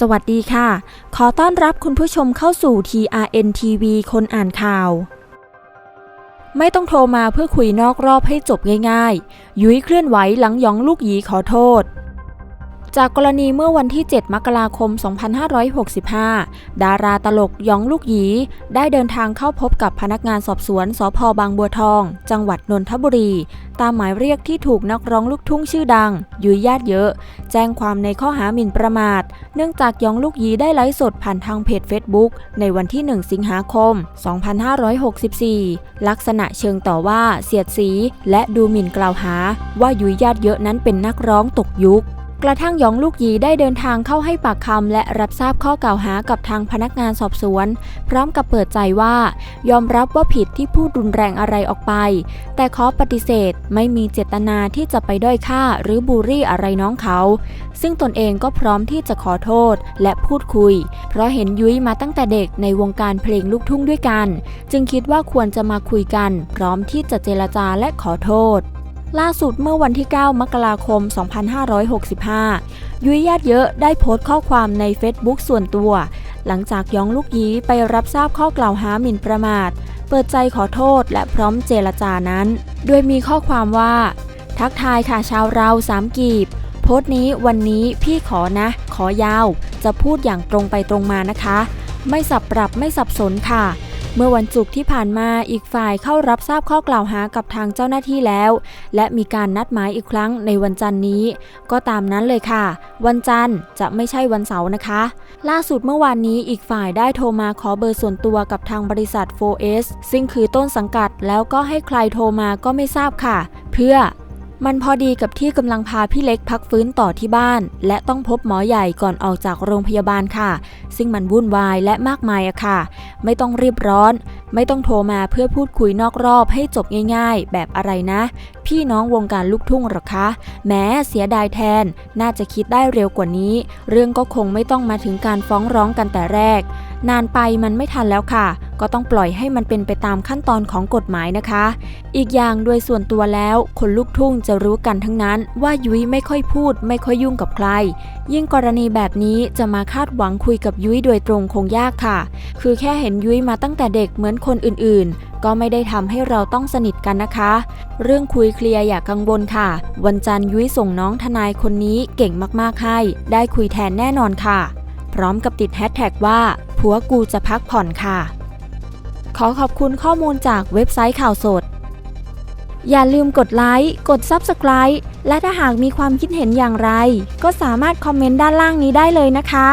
สวัสดีค่ะ ขอต้อนรับคุณผู้ชมเข้าสู่ TRN TV คนอ่านข่าว ไม่ต้องโทรมาเพื่อคุยนอกรอบให้จบง่ายๆ ยุ้ยเคลื่อนไหวหลังยองลูกหยีขอโทษ จากกรณีเมื่อวันที่ 7 มกราคม 2565 ดาราตลกยองลูกหยี ได้เดินทางเข้าพบกับพนักงานสอบสวนสพบางบัวทอง จังหวัดนนทบุรี ตามหมายเรียกที่ถูกนักร้องลูกทุ่งชื่อดัง ยุยญาติเยอะ แจ้งความในข้อหาหมิ่นประมาท เนื่องจากยองลูกหยีได้ไลฟ์สดผ่านทางเพจ Facebook ในวันที่ 1 สิงหาคม 2564 ลักษณะเชิงต่อว่าเสียดสี และดูหมิ่นกล่าวหา ว่ายุยญาติเยอะนั้นเป็นนักร้องตกยุค กระทั่งหยองลูกหยีได้เดินทางเข้าให้ปากคำและรับทราบข้อกล่าวหากับทางพนักงานสอบสวน พร้อมกับเปิดใจว่า ยอมรับว่าผิดที่พูดรุนแรงอะไรออกไป แต่ขอปฏิเสธไม่มีเจตนาที่จะไปด้อยค่าหรือบูรี่อะไรน้องเขา ซึ่งตนเองก็พร้อมที่จะขอโทษและพูดคุย เพราะเห็นยุ้ยมาตั้งแต่เด็กในวงการเพลงลูกทุ่งด้วยกัน จึงคิดว่าควรจะมาคุยกัน พร้อมที่จะเจรจาและขอโทษ ล่าสุดเมื่อวันที่ 9 มกราคม 2565 ยุ้ยญาติเยอะได้โพสต์ข้อความใน Facebook ส่วนตัว หลังจากย้องลูกยี้ไปรับทราบข้อกล่าวหาหมิ่นประมาท เปิดใจขอโทษและพร้อมเจรจานั้น โดยมีข้อความว่า ทักทายค่ะชาวเราสามกีบ โพสต์นี้วันนี้พี่ขอนะ ขอยาว จะพูดอย่างตรงไปตรงมานะคะ ไม่สับปรับไม่สับสนค่ะ เมื่อวันศุกร์ที่ผ่านมาอีกฝ่ายเข้ารับทราบข้อกล่าวหากับทางเจ้าหน้าที่แล้ว และมีการนัดหมายอีกครั้งในวันจันทร์นี้ ก็ตามนั้นเลยค่ะ วันจันทร์จะไม่ใช่วันเสาร์นะคะ ล่าสุดเมื่อวานนี้อีกฝ่ายได้โทรมาขอเบอร์ส่วนตัวกับทางบริษัท 4S ซึ่งคือต้นสังกัดแล้วก็ให้ใครโทรมาก็ไม่ทราบค่ะ เพื่อ มันพอดีกับที่กำลังพาพี่เล็กพักฟื้นต่อที่บ้าน และต้องพบหมอใหญ่ก่อนออกจากโรงพยาบาลค่ะ ซึ่งมันวุ่นวายและมากมายอะค่ะ ไม่ต้องรีบร้อน ไม่ต้องโทรมาเพื่อพูดคุยนอกรอบให้จบง่ายๆ แบบอะไรนะ พี่น้องวงการลูกทุ่งหรอคะแม้เสียดายแทน น่าจะคิดได้เร็วกว่านี้ เรื่องก็คงไม่ต้องมาถึงการฟ้องร้องกันแต่แรก นานไปมันไม่ทันแล้วค่ะ ก็ต้องปล่อยให้มันเป็นไปตามขั้นตอนของกฎหมายนะคะ อีกอย่างโดยส่วนตัวแล้ว คนลูกทุ่งจะรู้กันทั้งนั้น ว่ายุ้ยไม่ค่อยพูด ไม่ค่อยยุ่งกับใคร ยิ่งกรณีแบบนี้จะมาคาดหวังคุยกับยุ้ยโดยตรงคงยากค่ะ คือแค่เห็นยุ้ยมาตั้งแต่เด็กเหมือนคนอื่นๆก็ไม่ได้ทำให้เราต้องสนิทกันนะคะ เรื่องคุยเคลียร์อย่ากังวลค่ะ วันจันทร์ยุ้ยส่งน้องทนายคนนี้เก่งมากๆให้ ได้คุยแทนแน่นอนค่ะ พร้อมกับติดแฮชแท็กว่าผัวกูจะพักผ่อนค่ะ ขอขอบคุณข้อมูลจากเว็บไซต์ข่าวสด อย่าลืมกดไลค์ กด Subscribe และถ้าหากมีความคิดเห็นอย่างไร ก็สามารถคอมเมนต์ด้านล่างนี้ได้เลยนะคะ